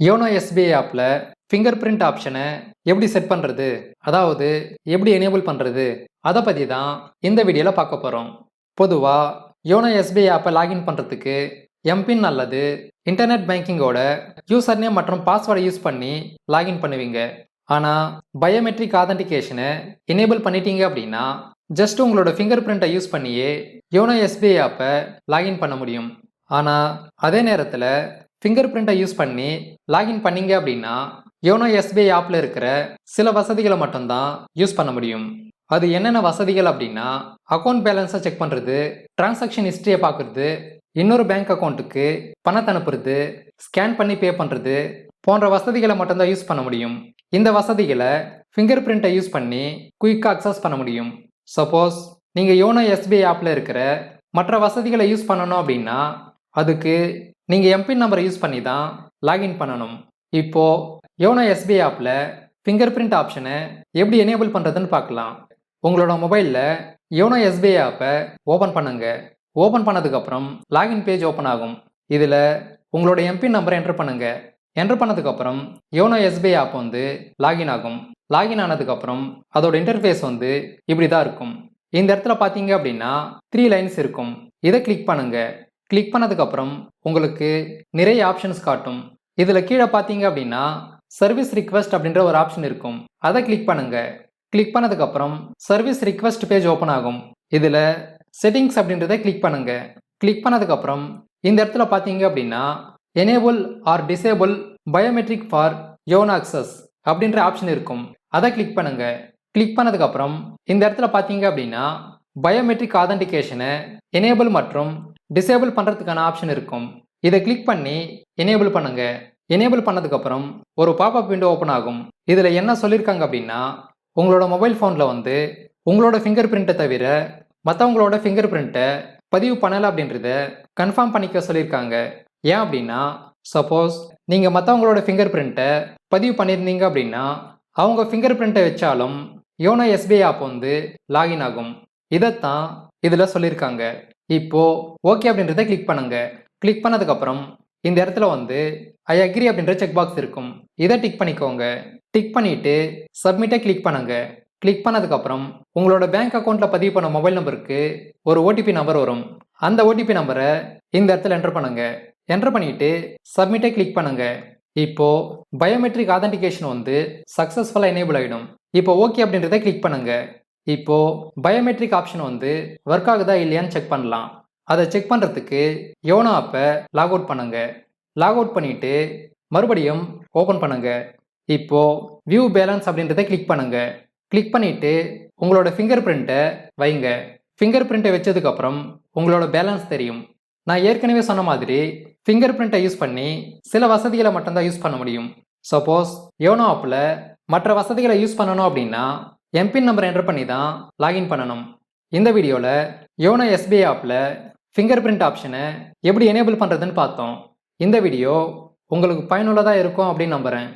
YONO SBI ஆப்பில் finger print ஆப்ஷனை எப்படி செட் பண்ணுறது அதாவது எப்படி எனேபிள் பண்ணுறது அதை பற்றி தான் இந்த வீடியோவில் பார்க்க போகிறோம் பொதுவாக யோனோ எஸ்பிஐ ஆப்பை லாகின் பண்ணுறதுக்கு எம்பின் அல்லது இன்டர்நெட் பேங்கிங்கோட யூசர் நேம் மற்றும் பாஸ்வேர்டை யூஸ் பண்ணி லாகின் பண்ணுவீங்க. ஆனால் பயோமெட்ரிக் ஆதன்டிகேஷனை எனேபிள் பண்ணிட்டீங்க அப்படின்னா ஜஸ்ட் உங்களோட ஃபிங்கர் பிரிண்ட்டை யூஸ் பண்ணியே யோனோ எஸ்பிஐ ஆப்பை லாகின் பண்ண முடியும். ஆனால் அதே நேரத்தில் ஃபிங்கர் பிரிண்ட்டை யூஸ் பண்ணி லாகின் பண்ணீங்க அப்படின்னா யோனோ எஸ்பிஐ ஆப்பில் இருக்கிற சில வசதிகளை மட்டும்தான் யூஸ் பண்ண முடியும். அது என்னென்ன வசதிகள் அப்படின்னா அக்கௌண்ட் பேலன்ஸை செக் பண்ணுறது டிரான்சாக்ஷன் ஹிஸ்ட்ரியை பார்க்குறது இன்னொரு பேங்க் அக்கௌண்ட்டுக்கு பணத்தை அனுப்புறது ஸ்கேன் பண்ணி பே பண்ணுறது போன்ற வசதிகளை மட்டும்தான் யூஸ் பண்ண முடியும். இந்த வசதிகளை ஃபிங்கர் பிரிண்ட்டை யூஸ் பண்ணி குயிக்காக அக்சஸ் பண்ண முடியும். சப்போஸ் நீங்கள் யோனோ எஸ்பிஐ ஆப்பில் இருக்கிற மற்ற வசதிகளை யூஸ் பண்ணணும் அப்படின்னா அதுக்கு நீங்கள் எம்பின் நம்பரை யூஸ் பண்ணி தான் லாகின் பண்ணணும். இப்போது யோனோ எஸ்பிஐ ஆப்பில் ஃபிங்கர் பிரிண்ட் ஆப்ஷனை எப்படி எனேபிள் பண்ணுறதுன்னு பார்க்கலாம். உங்களோட மொபைலில் யோனோ எஸ்பிஐ ஆப்பை ஓப்பன் பண்ணுங்க. ஓப்பன் பண்ணதுக்கப்புறம் லாகின் பேஜ் ஓப்பன் ஆகும். இதில் உங்களோட எம்பின் நம்பரை என்டர் பண்ணுங்க. என்டர் பண்ணதுக்கப்புறம் யோனோ எஸ்பிஐ ஆப் வந்து லாகின் ஆகும். லாகின் ஆனதுக்கப்புறம் அதோட இன்டர்ஃபேஸ் வந்து இப்படி தான் இருக்கும். இந்த இடத்துல பார்த்தீங்க அப்படின்னா த்ரீ லைன்ஸ் இருக்கும். இதை கிளிக் பண்ணுங்கள் கிளிக் பண்ணதுக்கப்புறம் உங்களுக்கு நிறைய ஆப்ஷன்ஸ் காட்டும். இதில் கீழே பார்த்தீங்க அப்படின்னா சர்வீஸ் ரிக்வெஸ்ட் அப்படின்ற ஒரு ஆப்ஷன் இருக்கும். அதை கிளிக் பண்ணுங்க. கிளிக் பண்ணதுக்கப்புறம் சர்வீஸ் ரிக்வெஸ்ட் பேஜ் ஓப்பன் ஆகும். இதில் செட்டிங்ஸ் அப்படின்றத கிளிக் பண்ணுங்க. கிளிக் பண்ணதுக்கப்புறம் இந்த இடத்துல பார்த்தீங்க அப்படின்னா enable or disable biometric for YONO access அப்படின்ற ஆப்ஷன் இருக்கும். அதை கிளிக் பண்ணுங்க. கிளிக் பண்ணதுக்கப்புறம் இந்த இடத்துல பார்த்தீங்க அப்படின்னா பயோமெட்ரிக் ஆதன்டிகேஷனை எனேபிள் மற்றும் டிசேபிள் பண்ணுறதுக்கான ஆப்ஷன் இருக்கும். இதை கிளிக் பண்ணி எனேபிள் பண்ணுங்க. எனேபிள் பண்ணதுக்கப்புறம் ஒரு பாப்அப் விண்டோ ஓப்பன் ஆகும். இதில் என்ன சொல்லியிருக்காங்க அப்படின்னா உங்களோட மொபைல் ஃபோனில் வந்து உங்களோட ஃபிங்கர் பிரிண்ட்டை தவிர மற்றவங்களோட ஃபிங்கர் பிரிண்ட்டை பதிவு பண்ணலை அப்படின்றத கன்ஃபார்ம் பண்ணிக்க சொல்லியிருக்காங்க ஏன் அப்படின்னா சப்போஸ் நீங்கள் மற்றவங்களோட ஃபிங்கர் பிரிண்ட்டை பதிவு பண்ணியிருந்தீங்க அப்படின்னா அவங்க ஃபிங்கர் பிரிண்ட்டை வச்சாலும் யோனோ எஸ்பிஐ ஆப் வந்து லாகின் ஆகும். இதைத்தான் இதில் சொல்லியிருக்காங்க இப்போ ஓகே அப்படின்றத கிளிக் பண்ணுங்க. கிளிக் பண்ணதுக்கப்புறம் இந்த இடத்துல வந்து ஐ அக்ரி அப்படின்ற செக் பாக்ஸ் இருக்கும். இதை டிக் பண்ணிக்கோங்க. டிக் பண்ணிட்டு சப்மிட்டை கிளிக் பண்ணுங்க. கிளிக் பண்ணதுக்கப்புறம் உங்களோட பேங்க் அக்கௌண்ட்டில் பதிவு பண்ண மொபைல் நம்பருக்கு ஒரு ஓடிபி நம்பர் வரும். அந்த ஓடிபி நம்பரை இந்த இடத்துல என்டர் பண்ணுங்க. என்டர் பண்ணிட்டு சப்மிட்டை கிளிக் பண்ணுங்க. இப்போ பயோமெட்ரிக் ஆதென்டிகேஷன் வந்து சக்ஸஸ்ஃபுல்லாக எனேபிள் ஆகிடும் இப்போ ஓகே அப்படின்றத கிளிக் பண்ணுங்க. இப்போ பயோமெட்ரிக் ஆப்ஷன் வந்து ஒர்க் ஆகுதா இல்லையான்னு செக் பண்ணலாம். அதை செக் பண்ணுறதுக்கு யோனோ ஆப்பை லாக் அவுட் பண்ணுங்க. லாக் அவுட் பண்ணிட்டு மறுபடியும் ஓப்பன் பண்ணுங்க. இப்போ வியூ பேலன்ஸ் அப்படின்றத கிளிக் பண்ணுங்க. கிளிக் பண்ணிட்டு உங்களோட ஃபிங்கர் பிரிண்ட்டை வைங்க. ஃபிங்கர் பிரிண்ட்டை வச்சதுக்கப்புறம் உங்களோட பேலன்ஸ் தெரியும். நான் ஏற்கனவே சொன்ன மாதிரி ஃபிங்கர் பிரிண்ட்டை யூஸ் பண்ணி சில வசதிகளை மட்டும்தான் யூஸ் பண்ண முடியும். சப்போஸ் யோனோ ஆப்பில் மற்ற வசதிகளை யூஸ் பண்ணணும் அப்படின்னா எம்பின் நம்பர் என்டர் பண்ணி தான் லாகின் பண்ணணும். இந்த வீடியோவில் யோனோ எஸ்பிஐ ஆப்பில் ஃபிங்கர் பிரிண்ட் ஆப்ஷனை எப்படி எனேபிள் பண்ணுறதுன்னு பார்த்தோம். இந்த வீடியோ உங்களுக்கு பயனுள்ளதாக இருக்கும் அப்படின்னு நம்புகிறேன்